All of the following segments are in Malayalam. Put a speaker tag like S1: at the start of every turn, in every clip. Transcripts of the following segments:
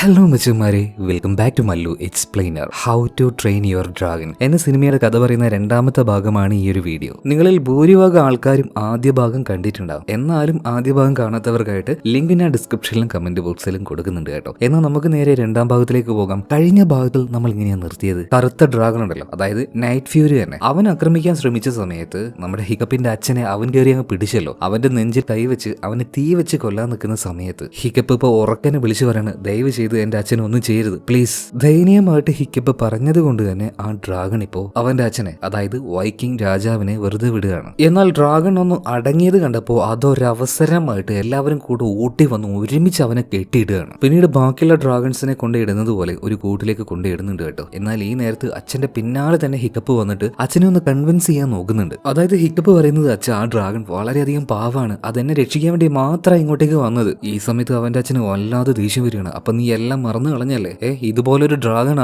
S1: Hello മച്ചുമാരെ. Welcome back to Mallu explainer how to train your dragon എന്ന സിനിമയുടെ കഥ പറയുന്ന രണ്ടാമത്തെ ഭാഗമാണ് ഈ ഒരു വീഡിയോ നിങ്ങളിൽ ഭൂരിഭാഗം ആൾക്കാരും ആദ്യ ഭാഗം കണ്ടിട്ടുണ്ടാവും. എന്നാലും ആദ്യ ഭാഗം കാണാത്തവർക്കായിട്ട് ലിങ്ക് ഞാൻ ഡിസ്ക്രിപ്ഷനിലും കമന്റ് ബോക്സിലും കൊടുക്കുന്നുണ്ട് കേട്ടോ. എന്നാൽ നമുക്ക് നേരെ രണ്ടാം ഭാഗത്തിലേക്ക് പോകാം. കഴിഞ്ഞ ഭാഗത്തിൽ നമ്മൾ ഇങ്ങനെയാണ് നിർത്തിയത്. കറുത്ത ഡ്രാഗൺ ഉണ്ടല്ലോ. അതായത് നൈറ്റ് ഫ്യൂരി തന്നെ. അവൻ ആക്രമിക്കാൻ ശ്രമിച്ച സമയത്ത് നമ്മുടെ ഹിക്കപ്പിന്റെ അച്ഛനെ അവൻ കയറി അങ്ങ് പിടിച്ചല്ലോ. അവന്റെ നെഞ്ചിൽ കൈ വെച്ച് അവനെ തീ വെച്ച് കൊല്ലാൻ നിൽക്കുന്ന സമയത്ത് ഹിക്കപ്പ് ഇപ്പൊ ഉറക്കനെ വിളിച്ചു പറയാണ് ദയവ് എന്റെ അച്ഛനെ ഒന്നും ചെയ്യരുത്. പ്ലീസ് ദയനീയമായിട്ട് ഹിക്കപ്പ് പറഞ്ഞത് കൊണ്ട് തന്നെ ആ ഡ്രാഗൺ ഇപ്പോ അവന്റെ അച്ഛനെ അതായത് വൈക്കിംഗ് രാജാവിനെ വെറുതെ വിടുകയാണ്. എന്നാൽ ഡ്രാഗൺ ഒന്ന് അടങ്ങിയത് കണ്ടപ്പോ അതൊരവസരമായിട്ട് എല്ലാവരും കൂടെ ഊട്ടി വന്ന് ഒരുമിച്ച് അവനെ കെട്ടിയിടുകയാണ്. പിന്നീട് ബാക്കിയുള്ള ഡ്രാഗൺസിനെ കൊണ്ടിടുന്നത് പോലെ ഒരു കൂട്ടിലേക്ക് കൊണ്ടിടുന്നുണ്ട് കേട്ടോ. എന്നാൽ ഈ നേരത്ത് അച്ഛന്റെ പിന്നാലെ തന്നെ ഹിക്കപ്പ് വന്നിട്ട് അച്ഛനെ ഒന്ന് കൺവിൻസ് ചെയ്യാൻ നോക്കുന്നുണ്ട്. അതായത് ഹിക്കപ്പ് പറയുന്നത് അച്ഛൻ ആ ഡ്രാഗൺ വളരെയധികം പാവാണ്. അതെന്നെ രക്ഷിക്കാൻ വേണ്ടി മാത്രം ഇങ്ങോട്ടേക്ക് വന്നത്. ഈ സമയത്ത് അവന്റെ അച്ഛന് വല്ലാതെ ദേഷ്യം വരികയാണ്. അപ്പൊ നീ എല്ലാം മറന്നു കളഞ്ഞല്ലേ? ഏ ഇതുപോലൊരു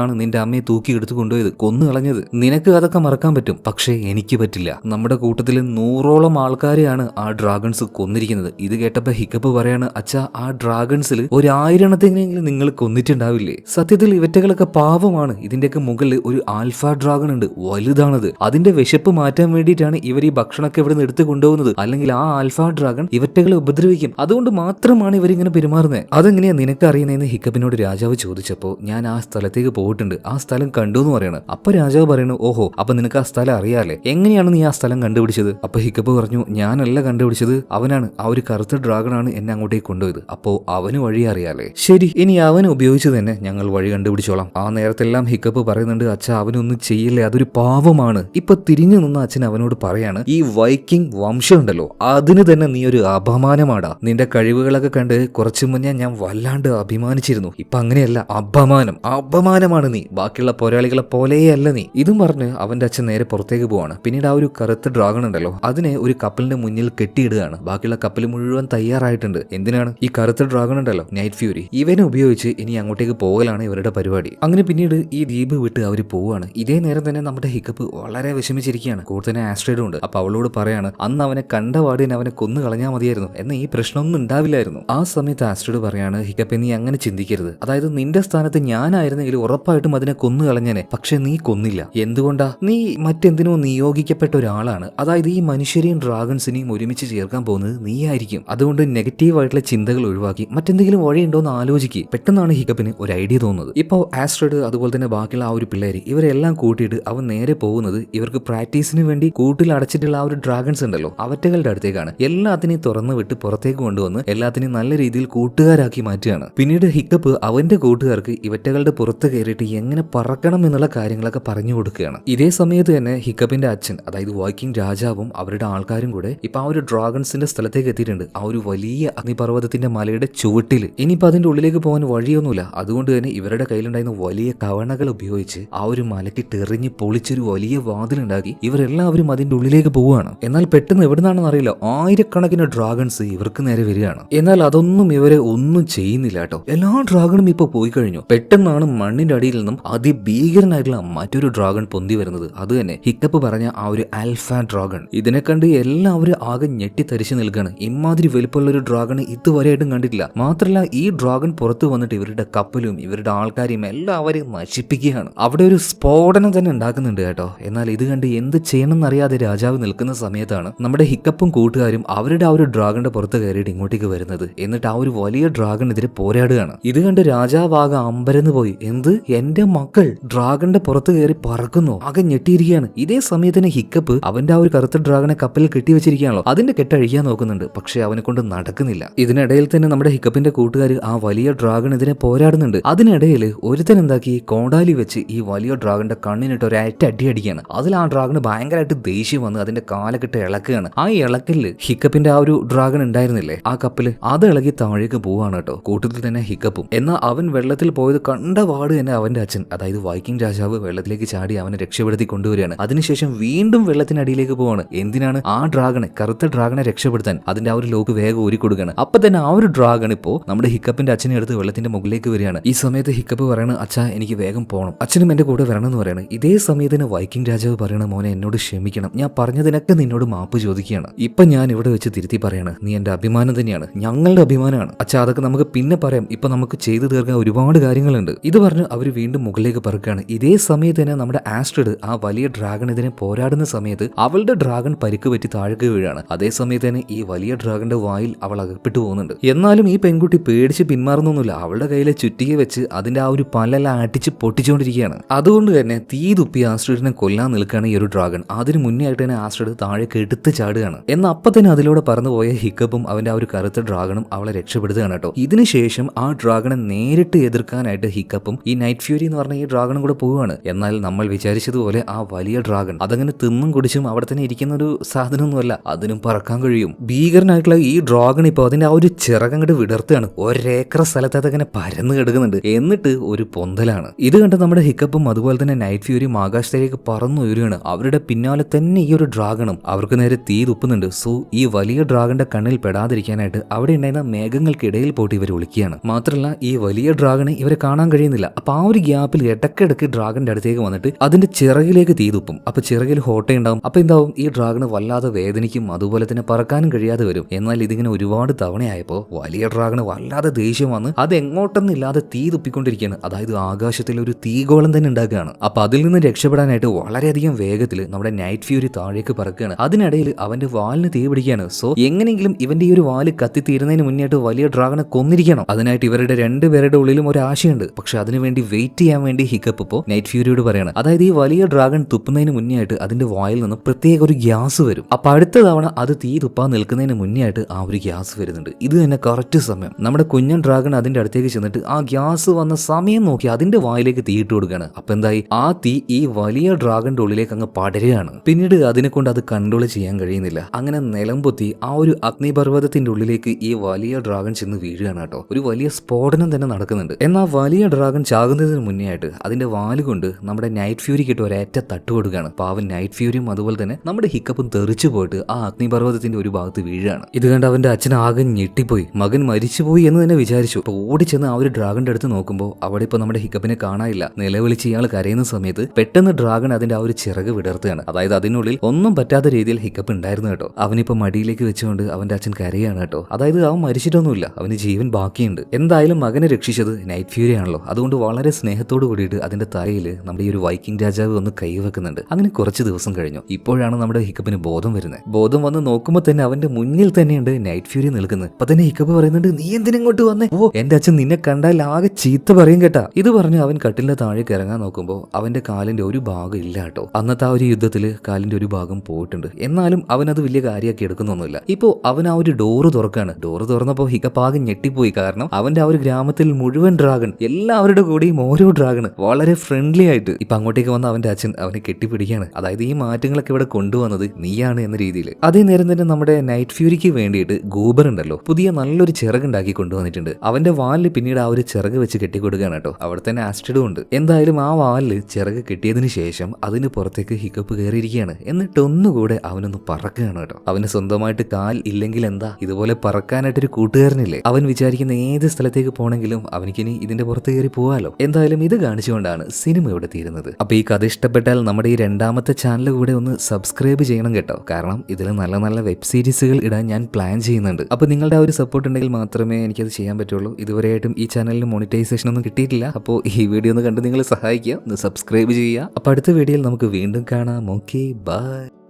S1: ആണ് നിന്റെ അമ്മയെ തൂക്കി എടുത്തു കൊണ്ടുപോയത് കൊന്നു കളഞ്ഞത്. നിനക്ക് അതൊക്കെ മറക്കാൻ പറ്റും പക്ഷേ എനിക്ക് പറ്റില്ല. നമ്മുടെ കൂട്ടത്തിൽ നൂറോളം ആൾക്കാരെയാണ് ആ ഡ്രാഗൺസ് കൊന്നിരിക്കുന്നത്. ഇത് കേട്ടപ്പോ ഹിക്കപ്പ് പറയാണ് അച്ഛാ ആ ഡ്രാഗൺസിൽ ഒരു ആയിരണത്തെങ്കിലും നിങ്ങൾ കൊന്നിട്ടുണ്ടാവില്ലേ? സത്യത്തിൽ ഇവറ്റകളൊക്കെ പാവമാണ്. ഇതിന്റെയൊക്കെ മുകളിൽ ഒരു ആൽഫ ഡ്രാഗൺ ഉണ്ട് വലുതാണത്. അതിന്റെ വിശപ്പ് മാറ്റാൻ വേണ്ടിയിട്ടാണ് ഇവർ ഈ ഭക്ഷണമൊക്കെ ഇവിടെ നിന്ന് എടുത്ത് കൊണ്ടുപോകുന്നത്. അല്ലെങ്കിൽ ആ ആൽഫ ഡ്രാഗൺ ഇവറ്റകളെ ഉപദ്രവിക്കും. അതുകൊണ്ട് മാത്രമാണ് ഇവരിങ്ങനെ പെരുമാറുന്നത്. അതെങ്ങനെയാ നിനക്ക് അറിയുന്നതെന്ന് ഹിക്കപ്പിനോട് രാജാവ് ചോദിച്ചപ്പോൾ ഞാൻ ആ സ്ഥലത്തേക്ക് പോയിട്ടുണ്ട്. ആ സ്ഥലം കണ്ടു എന്ന് പറയണം. അപ്പൊ രാജാവ് പറയുന്നു ഓഹോ അപ്പൊ നിനക്ക് ആ സ്ഥലം അറിയാലേ എങ്ങനെയാണ് നീ ആ സ്ഥലം കണ്ടുപിടിച്ചത്? അപ്പൊ ഹിക്കപ്പ് പറഞ്ഞു ഞാനല്ല കണ്ടുപിടിച്ചത്. അവനാണ്. ആ ഒരു കറുത്ത ഡ്രാഗൺ ആണ് എന്നെ അങ്ങോട്ടേക്ക് കൊണ്ടുപോയത്. അപ്പോ അവന് വഴി അറിയാലേ ശരി ഇനി അവൻ ഉപയോഗിച്ച് തന്നെ ഞങ്ങൾ വഴി കണ്ടുപിടിച്ചോളാം. ആ നേരത്തെല്ലാം ഹിക്കപ്പ് പറയുന്നുണ്ട് അച്ഛ അവനൊന്നും ചെയ്യില്ലേ. അതൊരു പാവമാണ്. ഇപ്പൊ തിരിഞ്ഞു നിന്ന അച്ഛൻ അവനോട് പറയാണ് ഈ വൈക്കിംഗ് വംശം ഉണ്ടല്ലോ അതിന് തന്നെ നീ ഒരു അപമാനമാടാ. നിന്റെ കഴിവുകളൊക്കെ കണ്ട് കുറച്ചു മുന്നേ ഞാൻ വല്ലാണ്ട് അഭിമാനിച്ചിരുന്നു. ഇപ്പൊ അങ്ങനെയല്ല അപമാനം. അപമാനമാണ് നീ. ബാക്കിയുള്ള പോരാളികളെ പോലെയല്ല നീ. ഇതും പറഞ്ഞ് അവന്റെ അച്ഛൻ നേരെ പുറത്തേക്ക് പോവാണ്. പിന്നീട് ആ ഒരു കറുത്ത ഡ്രാഗൺ ഉണ്ടല്ലോ അതിനെ ഒരു കപ്പലിന്റെ മുന്നിൽ കെട്ടിയിടുകയാണ്. ബാക്കിയുള്ള കപ്പൽ മുഴുവൻ തയ്യാറായിട്ടുണ്ട്. എന്തിനാണ്? ഈ കറുത്ത ഡ്രാഗൺ ഉണ്ടല്ലോ നൈറ്റ് ഫ്യൂരി ഇവനെ ഉപയോഗിച്ച് ഇനി അങ്ങോട്ടേക്ക് പോകലാണ് ഇവരുടെ പരിപാടി. അങ്ങനെ പിന്നീട് ഈ ദ്വീപ് വിട്ട് അവർ പോവാണ്. ഇതേ നേരം തന്നെ നമ്മുടെ ഹിക്കപ്പ് വളരെ വിഷമിച്ചിരിക്കുകയാണ്. കൂടുതൽ തന്നെ ആസ്ട്രേഡും ഉണ്ട്. അപ്പൊ അവളോട് പറയാണ് അന്ന് അവനെ കണ്ട പാടിന് അവനെ കൊന്നു കളഞ്ഞാൽ മതിയായിരുന്നു. എന്ന ഈ പ്രശ്നമൊന്നും ഉണ്ടാവില്ലായിരുന്നു. ആ സമയത്ത് ആസ്ട്രേഡ് പറയാണ് ഹിക്കപ്പ് നീ അങ്ങനെ ചിന്തിക്കരുത്. അതായത് നിന്റെ സ്ഥാനത്ത് ഞാനായിരുന്നെങ്കിൽ ഉറപ്പായിട്ടും അതിനെ കൊന്നു കളഞ്ഞനെ. പക്ഷെ നീ കൊന്നില്ല. എന്തുകൊണ്ടാ? നീ മറ്റെന്തിനോ നിയോഗിക്കപ്പെട്ട ഒരാളാണ്. അതായത് ഈ മനുഷ്യരെയും ഡ്രാഗൺസിനെയും ഒരുമിച്ച് ചേർക്കാൻ പോകുന്നത് നീയായിരിക്കും. അതുകൊണ്ട് നെഗറ്റീവ് ആയിട്ടുള്ള ചിന്തകൾ ഒഴിവാക്കി മറ്റെന്തെങ്കിലും വഴിയുണ്ടോ എന്ന് ആലോചിക്കുക പെട്ടെന്നാണ് ഹിക്കപ്പിന് ഒരു ഐഡിയ തോന്നുന്നത്. ഇപ്പോൾ ആസ്ട്രഡ് അതുപോലെ തന്നെ ബാക്കിയുള്ള ആ ഒരു പിള്ളേര് ഇവരെല്ലാം കൂട്ടിയിട്ട് അവൻ നേരെ പോകുന്നത് ഇവർക്ക് പ്രാക്ടീസിന് വേണ്ടി കൂട്ടിൽ അടച്ചിട്ടുള്ള ആ ഒരു ഡ്രാഗൺസ് ഉണ്ടല്ലോ. അവറ്റകളുടെ അടുത്തേക്കാണ്. എല്ലാത്തിനെയും തുറന്നു വിട്ട് പുറത്തേക്ക് കൊണ്ടുവന്ന് എല്ലാത്തിനെയും നല്ല രീതിയിൽ കൂട്ടുകാരാക്കി മാറ്റുകയാണ്. പിന്നീട് ഹിക്കപ്പ് അവന്റെ കൂട്ടുകാർക്ക് ഇവറ്റകളുടെ പുറത്ത് കയറിയിട്ട് എങ്ങനെ പറക്കണം എന്നുള്ള കാര്യങ്ങളൊക്കെ പറഞ്ഞു കൊടുക്കുകയാണ്. ഇതേ സമയത്ത് തന്നെ ഹിക്കപ്പിന്റെ അച്ഛൻ അതായത് വൈക്കിംഗ് രാജാവും അവരുടെ ആൾക്കാരും കൂടെ ഇപ്പൊ ആ ഒരു ഡ്രാഗൺസിന്റെ സ്ഥലത്തേക്ക് എത്തിയിട്ടുണ്ട്. ആ ഒരു വലിയ അഗ്നിപർവതത്തിന്റെ മലയുടെ ചുവട്ടിൽ. ഇനിയിപ്പോ അതിന്റെ ഉള്ളിലേക്ക് പോകാൻ വഴിയൊന്നുമില്ല. അതുകൊണ്ട് തന്നെ ഇവരുടെ കയ്യിലുണ്ടായിരുന്ന വലിയ കവണകൾ ഉപയോഗിച്ച് ആ ഒരു മലയ്ക്ക് തെറിഞ്ഞ് പൊളിച്ചൊരു വലിയ വാതിലുണ്ടാക്കി ഇവരെല്ലാവരും അതിന്റെ ഉള്ളിലേക്ക് പോവുകയാണ്. എന്നാൽ പെട്ടെന്ന് എവിടുന്നാണെന്ന് അറിയില്ല. ആയിരക്കണക്കിന് ഡ്രാഗൺസ് ഇവർക്ക് നേരെ വരികയാണ്. എന്നാൽ അതൊന്നും ഇവരെ ഒന്നും ചെയ്യുന്നില്ല കേട്ടോ. എല്ലാ ഡ്രാഗണും ഇപ്പൊ പോയി കഴിഞ്ഞു. പെട്ടെന്നാണ് മണ്ണിന്റെ അടിയിൽ നിന്നും അതിഭീകരനായിട്ടുള്ള മറ്റൊരു ഡ്രാഗൺ പൊന്തി വരുന്നത്. അത് തന്നെ ഹിക്കപ്പ് പറഞ്ഞ ആ ഒരു ആൽഫ ഡ്രാഗൺ ഇതിനെ കണ്ട് എല്ലാവരും ആകെ ഞെട്ടി തരിച്ചു നിൽക്കുകയാണ് ഇമാതിരി വലുപ്പമുള്ള ഒരു ഡ്രാഗൺ ഇതുവരെയായിട്ടും കണ്ടിട്ടില്ല. മാത്രമല്ല ഈ ഡ്രാഗൺ പുറത്തു വന്നിട്ട് ഇവരുടെ കപ്പലും ഇവരുടെ ആൾക്കാരെയും എല്ലാവരെയും നശിപ്പിക്കുകയാണ്. അവിടെ ഒരു സ്ഫോടനം തന്നെ ഉണ്ടാക്കുന്നുണ്ട് കേട്ടോ. എന്നാൽ ഇത് കണ്ട് എന്ത് ചെയ്യണമെന്നറിയാതെ രാജാവ് നിൽക്കുന്ന സമയത്താണ് നമ്മുടെ ഹിക്കപ്പും കൂട്ടുകാരും അവരുടെ ആ ഒരു ഡ്രാഗന്റെ പുറത്ത് കയറിയിട്ട് ഇങ്ങോട്ടേക്ക് വരുന്നത്. എന്നിട്ട് ആ ഒരു വലിയ ഡ്രാഗൺ എതിരെ പോരാടുകയാണ്. ഇത് കണ്ട് രാജാവാകെ അമ്പരന്ന് പോയി. എന്ത്? എന്റെ മക്കൾ ഡ്രാഗന്റെ പുറത്ത് കയറി പറക്കുന്നു. ആകെ ഞെട്ടിയിരിക്കുകയാണ്. ഇതേ സമയത്തിന് ഹിക്കപ്പ് അവന്റെ ആ ഒരു കറുത്ത ഡ്രാഗനെ കപ്പലിൽ കെട്ടി കെട്ടിവെച്ചിരിക്കുകയാണല്ലോ. അതിന്റെ കെട്ടഴിക്കാൻ നോക്കുന്നുണ്ട്. പക്ഷെ അവനെ കൊണ്ട് നടക്കുന്നില്ല. ഇതിനിടയിൽ തന്നെ നമ്മുടെ ഹിക്കപ്പിന്റെ കൂട്ടുകാർ ആ വലിയ ഡ്രാഗൺ ഇതിനെ പോരാടുന്നുണ്ട്. അതിനിടയിൽ ഒരുത്തൻ എന്താക്കി? കോണ്ടാലി വെച്ച് ഈ വലിയ ഡ്രാഗന്റെ കണ്ണിനിട്ട് ഒരു അറ്റ അടി അടിക്കുകയാണ് അതിൽ ആ ഡ്രാഗണ് ഭയങ്കരമായിട്ട് ദേഷ്യം വന്ന് അതിന്റെ കാലക്കെട്ട് ഇളക്കുകയാണ്. ആ ഇളക്കിൽ ഹിക്കപ്പിന്റെ ആ ഒരു ഡ്രാഗൺ ഉണ്ടായിരുന്നില്ലേ? ആ കപ്പൽ അത് ഇളകി താഴേക്ക് പോവാണ് കേട്ടോ. കൂട്ടത്തിൽ തന്നെ ഹിക്കപ്പും എന്നാൽ അവൻ വെള്ളത്തിൽ പോയത് കണ്ട പാട് തന്നെ അവന്റെ അച്ഛൻ. അതായത് വൈക്കിംഗ് രാജാവ് വെള്ളത്തിലേക്ക് ചാടി അവനെ രക്ഷപ്പെടുത്തി കൊണ്ടുവരികയാണ്. അതിനുശേഷം വീണ്ടും വെള്ളത്തിനടിയിലേക്ക് പോവാണ്. എന്തിനാണ് ആ ഡ്രാഗണെ കറുത്ത ഡ്രാഗണെ രക്ഷപ്പെടുത്താൻ അതിന്റെ ആ ഒരു ലോക്ക് വേഗം ഊരിക്കൊടുക്കുകയാണ് അപ്പൊ തന്നെ ആ ഒരു ഡ്രാഗൺ ഇപ്പോ നമ്മുടെ ഹിക്കപ്പിന്റെ അച്ഛനെ എടുത്ത് വെള്ളത്തിന്റെ മുകളിലേക്ക് വരികയാണ്. ഈ സമയത്ത് ഹിക്കപ്പ് പറയണ അച്ഛാ എനിക്ക് വേഗം പോകണം അച്ഛനും എന്റെ കൂടെ വരണം എന്ന് പറയുന്നത് ഇതേ സമയത്തിന് വൈക്കിംഗ് രാജാവ് പറയണ മോനെ എന്നോട് ക്ഷമിക്കണം. ഞാൻ പറഞ്ഞതിനൊക്കെ നിന്നോട് മാപ്പ് ചോദിക്കുകയാണ്. ഇപ്പൊ ഞാൻ ഇവിടെ വെച്ച് തിരുത്തി പറയാണ്. നീ എന്റെ അഭിമാനം തന്നെയാണ്. ഞങ്ങളുടെ അഭിമാനമാണ്. അച്ഛാ അതൊക്കെ നമുക്ക് പിന്നെ പറയാം. ഇപ്പൊ നമുക്ക് ചെയ്തു തീർക്കാൻ ഒരുപാട് കാര്യങ്ങളുണ്ട്. ഇത് പറഞ്ഞ് അവർ വീണ്ടും മുകളിലേക്ക് പറക്കുകയാണ്. ഇതേ സമയത്ത് തന്നെ നമ്മുടെ ആസ്ട്രഡ് ആ വലിയ ഡ്രാഗണെതിരെ പോരാടുന്ന സമയത്ത് അവളുടെ ഡ്രാഗൺ പരിക്ക് പറ്റി താഴേക്ക് വീഴാണ്. അതേ സമയത്ത് തന്നെ ഈ വലിയ ഡ്രാഗന്റെ വായിൽ അവൾ അകപ്പെട്ടു പോകുന്നുണ്ട്. എന്നാലും ഈ പെൺകുട്ടി പേടിച്ച് പിന്മാറുന്നൊന്നുമില്ല. അവളുടെ കയ്യിലെ ചുറ്റിയെ വെച്ച് അതിന്റെ ആ ഒരു പല്ലെല്ലാം അടിച്ച് പൊട്ടിച്ചുകൊണ്ടിരിക്കുകയാണ് അതുകൊണ്ട് തന്നെ തീ തുപ്പി ആസ്ട്രഡിനെ കൊല്ലാൻ നിൽക്കുകയാണ് ഈ ഒരു ഡ്രാഗൺ അതിന് മുന്നേ ആയിട്ട് തന്നെ ആസ്ട്രഡ് താഴേക്ക് എടുത്ത് ചാടുകയാണ്. എന്നാൽ അപ്പം തന്നെ അതിലൂടെ പറന്നുപോയ ഹിക്കപ്പും അവന്റെ ആ ഒരു കറുത്ത ഡ്രാഗണും അവളെ രക്ഷപ്പെടുത്തുകയാണ് കേട്ടോ. ഇതിനുശേഷം ആ ഡ്രാഗണെ നേരിട്ട് എതിർക്കാനായിട്ട് ഹിക്കപ്പും ഈ നൈറ്റ് ഫ്യൂരി എന്ന് പറഞ്ഞ ഈ ഡ്രാഗണും കൂടെ പോവുകയാണ്. എന്നാൽ നമ്മൾ വിചാരിച്ചതുപോലെ ആ വലിയ ഡ്രാഗൺ അതങ്ങനെ തിന്നും കുടിച്ചും അവിടെ തന്നെ ഇരിക്കുന്ന ഒരു സാധനമൊന്നുമല്ല. അതിനും പറക്കാൻ കഴിയും. ഭീകരനായിട്ടുള്ള ഈ ഡ്രാഗൺ ഇപ്പോൾ അതിന്റെ ആ ഒരു ചിറകങ്ങോട്ട് വിടർത്തുകയാണ്. ഒരേക്കർ സ്ഥലത്ത് അതങ്ങനെ പരന്ന് കിടക്കുന്നുണ്ട്. എന്നിട്ട് ഒരു പൊന്തലാണ്. ഇത് കണ്ട് നമ്മുടെ ഹിക്കപ്പും അതുപോലെ തന്നെ നൈറ്റ് ഫ്യൂരിയും ആകാശത്തിലേക്ക് പറന്നു ഉയരുകയാണ്. അവരുടെ പിന്നാലെ തന്നെ ഈ ഒരു ഡ്രാഗണും അവർക്ക് നേരെ തീ തുപ്പുന്നുണ്ട്. സോ ഈ വലിയ ഡ്രാഗന്റെ കണ്ണിൽ പെടാതിരിക്കാനായിട്ട് അവിടെ ഉണ്ടായിരുന്ന മേഘങ്ങൾക്കിടയിൽ പോയിട്ട് ഇവർ ഒളിക്കുകയാണ്. മാത്രമല്ല ഈ വലിയ ഡ്രാഗനെ ഇവരെ കാണാൻ കഴിയുന്നില്ല. അപ്പൊ ആ ഒരു ഗ്യാപ്പിൽ ഇടയ്ക്കിടയ്ക്ക് ഡ്രാഗന്റെ അടുത്തേക്ക് വന്നിട്ട് അതിന്റെ ചിറകിലേക്ക് തീതുപ്പും അപ്പൊ ചിറകിൽ ഹോട്ടയുണ്ടാവും അപ്പൊ എന്താവും? ഈ ഡ്രാഗണ് വല്ലാതെ വേദനിക്കും. അതുപോലെ തന്നെ പറക്കാനും കഴിയാതെ വരും. എന്നാൽ ഇതിങ്ങനെ ഒരുപാട് തവണയായപ്പോൾ വലിയ ഡ്രാഗണ് വല്ലാതെ ദേഷ്യം വന്ന് അത് എങ്ങോട്ടെന്നില്ലാതെ തീ തുപ്പിക്കൊണ്ടിരിക്കുകയാണ്. അതായത് ആകാശത്തിൽ ഒരു തീഗോളം തന്നെ ഉണ്ടാക്കുകയാണ്. അപ്പൊ അതിൽ നിന്ന് രക്ഷപ്പെടാനായിട്ട് വളരെയധികം വേഗത്തിൽ നമ്മുടെ നൈറ്റ് ഫ്യൂരി താഴേക്ക് പറക്കുകയാണ്. അതിനിടയിൽ അവന്റെ വാലിന് തീ പിടിക്കുകയാണ്. സോ എങ്ങനെയെങ്കിലും ഇവന്റെ ഈ ഒരു വാൽ കത്തിത്തീരുന്നതിന് മുന്നേറ്റ് വലിയ ഡ്രാഗനെ കൊന്നിരിക്കണം. അതിനായിട്ട് ഇവരുടെ രണ്ടുപേരുടെ ഉള്ളിലും ഒരു ആശയുണ്ട് പക്ഷെ അതിനുവേണ്ടി വെയിറ്റ് ചെയ്യാൻ വേണ്ടി ഹിക്കപ്പ് ഇപ്പോൾ നൈറ്റ് ഫ്യൂരിയോട് പറയണം. അതായത് ഈ വലിയ ഡ്രാഗൺ തുപ്പുന്നതിന് മുന്നേ ആയിട്ട് അതിന്റെ വായിൽ നിന്ന് പ്രത്യേക ഒരു ഗ്യാസ് വരും. അപ്പൊ അടുത്ത തവണ അത് തീ തുപ്പാൻ നിൽക്കുന്നതിന് മുന്നേ ആയിട്ട് ആ ഒരു ഗ്യാസ് വരുന്നുണ്ട്. ഇത് തന്നെ കറക്റ്റ് സമയം. നമ്മുടെ കുഞ്ഞൻ ഡ്രാഗൺ അതിന്റെ അടുത്തേക്ക് ചെന്നിട്ട് ആ ഗ്യാസ് വന്ന സമയം നോക്കി അതിന്റെ വായിലേക്ക് തീ ഇട്ട് കൊടുക്കുകയാണ്. അപ്പൊ എന്തായി? ആ തീ ഈ വലിയ ഡ്രാഗന്റെ ഉള്ളിലേക്ക് അങ്ങ് പടരുകയാണ്. പിന്നീട് അതിനെ കൊണ്ട് അത് കൺട്രോൾ ചെയ്യാൻ കഴിയുന്നില്ല. അങ്ങനെ നിലംപൊത്തി ആ ഒരു അഗ്നിപർവതത്തിന്റെ ഉള്ളിലേക്ക് ഈ വലിയ ഡ്രാഗൺ ചെന്ന് വീഴുകയാണ് കേട്ടോ. ഒരു വലിയ സ്ഫോടനം തന്നെ നടക്കുന്നുണ്ട്. എന്നാൽ വലിയ ഡ്രാഗൺ ചാകുന്നതിന് മുന്നേ ആയിട്ട് അതിന്റെ വാൽ കൊണ്ട് നമ്മുടെ നൈറ്റ് ഫ്യൂരിക്ക് ഇട്ട് ഒരേറ്റ തട്ട് കൊടുക്കുകയാണ്. പാവൻ നൈറ്റ് ഫ്യൂരിയും അതുപോലെ തന്നെ നമ്മുടെ ഹിക്കപ്പും തെറിച്ചു പോയിട്ട് ആ അഗ്നിപർവതത്തിന്റെ ഒരു ഭാഗത്ത് വീഴുകയാണ്. ഇത് കണ്ട് അവന്റെ അച്ഛൻ ആകെ ഞെട്ടിപ്പോയി. മകൻ മരിച്ചുപോയി എന്ന് തന്നെ വിചാരിച്ചു. അപ്പൊ ഓടിച്ചെന്ന് ആ ഒരു ഡ്രാഗന്റെ അടുത്ത് നോക്കുമ്പോൾ അവിടെ ഇപ്പൊ നമ്മുടെ ഹിക്കപ്പിനെ കാണാനില്ല. നിലവിളിച്ച് ഇയാൾ കരയുന്ന സമയത്ത് പെട്ടെന്ന് ഡ്രാഗൺ അതിന്റെ ആ ഒരു ചിറക് വിടർത്തുകയാണ്. അതായത് അതിനുള്ളിൽ ഒന്നും പറ്റാത്ത രീതിയിൽ ഹിക്കപ്പ് ഉണ്ടായിരുന്നു കേട്ടോ. അവനിപ്പോ മടിയിലേക്ക് വെച്ചുകൊണ്ട് അവന്റെ അച്ഛൻ കരയാണ് കേട്ടോ. അതായത് അവൻ മരിച്ചിട്ടൊന്നുമില്ല. അവന് ജീവൻ ബാക്കിയുണ്ട്. എന്തായാലും മകനെ രക്ഷിച്ചത് നൈറ്റ് ഫ്യൂരി ആണല്ലോ അതുകൊണ്ട് വളരെ സ്നേഹത്തോട് കൂടിയിട്ട് അതിന്റെ തലയിൽ നമ്മുടെ ഈ ഒരു വൈക്കിംഗ് രാജാവ് ഒന്ന് കൈവെക്കുന്നുണ്ട്. അങ്ങനെ കുറച്ച് ദിവസം കഴിഞ്ഞു. ഇപ്പോഴാണ് നമ്മുടെ ഹിക്കപ്പിന് ബോധം വരുന്നത്. ബോധം വന്ന് നോക്കുമ്പോൾ തന്നെ അവന്റെ മുന്നിൽ തന്നെയുണ്ട് നൈറ്റ് ഫ്യൂരി നിൽക്കുന്നത്. അപ്പൊ തന്നെ ഹിക്കപ്പ് പറയുന്നുണ്ട് നീ എന്തിനിങ്ങോട്ട് വന്നേ? ഓ എന്റെ അച്ഛൻ നിന്നെ കണ്ടാൽ ആകെ ചീത്ത പറയും കേട്ടാ. ഇത് പറഞ്ഞ് അവൻ കട്ടിലിന്റെ താഴേക്ക് ഇറങ്ങാൻ നോക്കുമ്പോൾ അവന്റെ കാലിന്റെ ഒരു ഭാഗം ഇല്ല കേട്ടോ. അന്നത്തെ ആ ഒരു യുദ്ധത്തിൽ കാലിന്റെ ഒരു ഭാഗം പോയിട്ടുണ്ട്. എന്നാലും അവൻ അത് വലിയ കാര്യമാക്കി എടുക്കുന്നൊന്നുമില്ല. ഇപ്പോ അവൻ ആ ഒരു ഡോറ് തുറക്കാണ്. ഡോറ് തുറന്നപ്പോൾ ഹിക്കപ്പ് ആകെ ഞെട്ടിപ്പോയി. കാരണം അവന്റെ ആ ഒരു ഗ്രാമത്തിൽ മുഴുവൻ ഡ്രാഗൺ എല്ലാവരുടെ കൂടെയും ഓരോ ഡ്രാഗൺ വളരെ ഫ്രണ്ട്ലി ആയിട്ട് ഇപ്പൊ അങ്ങോട്ടേക്ക് വന്ന അവന്റെ അച്ഛൻ അവനെ കെട്ടിപ്പിടിക്കുകയാണ്. അതായത് ഈ മാറ്റങ്ങളൊക്കെ ഇവിടെ കൊണ്ടുവന്നത് നീയാണ് എന്ന രീതിയിൽ അതേ നേരം തന്നെ നമ്മുടെ നൈറ്റ് ഫ്യൂരിക്ക് വേണ്ടിയിട്ട് ഗൂബർ ഉണ്ടല്ലോ പുതിയ നല്ലൊരു ചിറകുണ്ടാക്കി കൊണ്ടുവന്നിട്ടുണ്ട്. അവന്റെ വാലിൽ പിന്നീട് ആ ഒരു ചിറക് വെച്ച് കെട്ടിക്കൊടുക്കുകയാണ് കേട്ടോ. അവിടെ തന്നെ ആസ്റ്റിഡും ഉണ്ട്. എന്തായാലും ആ വാലിൽ ചിറക് കെട്ടിയതിനു ശേഷം അതിന് പുറത്തേക്ക് ഹിക്കപ്പ് കയറിയിരിക്കുകയാണ്. എന്നിട്ട് ഒന്നുകൂടെ അവനൊന്ന് പറക്കുകയാണ് കേട്ടോ. അവന് സ്വന്തമായിട്ട് കാൽ ഇല്ലെങ്കിൽ എന്താ? ഇതുപോലെ പറക്കാനായിട്ടൊരു കൂട്ടുകാരനില്ലേ? അവൻ വിചാരിക്കുന്ന ഏത് സ്ഥലത്തേക്ക് പോണെങ്കിലും അവനിക്കിനി ഇതിന്റെ പുറത്ത് കയറി പോവാലോ. എന്തായാലും ഇത് കാണിച്ചുകൊണ്ടാണ് സിനിമ ഇവിടെ തീരുന്നത്. അപ്പൊ ഈ കഥ ഇഷ്ടപ്പെട്ടാൽ നമ്മുടെ ഈ രണ്ടാമത്തെ ചാനൽ കൂടെ ഒന്ന് സബ്സ്ക്രൈബ് ചെയ്യണം കേട്ടോ. കാരണം ഇതിൽ നല്ല നല്ല വെബ് സീരീസുകൾ ഇടാൻ ഞാൻ പ്ലാൻ ചെയ്യുന്നുണ്ട്. അപ്പൊ നിങ്ങളുടെ ആ ഒരു സപ്പോർട്ട് ഉണ്ടെങ്കിൽ മാത്രമേ എനിക്കത് ചെയ്യാൻ പറ്റുള്ളൂ. ഇതുവരെയായിട്ടും ഈ ചാനലിന് മോണിറ്റൈസേഷൻ ഒന്നും കിട്ടിയിട്ടില്ല. അപ്പോൾ ഈ വീഡിയോ ഒന്ന് കണ്ട് നിങ്ങൾ സഹായിക്കുക. ഒന്ന് സബ്സ്ക്രൈബ് ചെയ്യുക. അപ്പൊ അടുത്ത വീഡിയോയിൽ നമുക്ക് വീണ്ടും കാണാം. Okay bye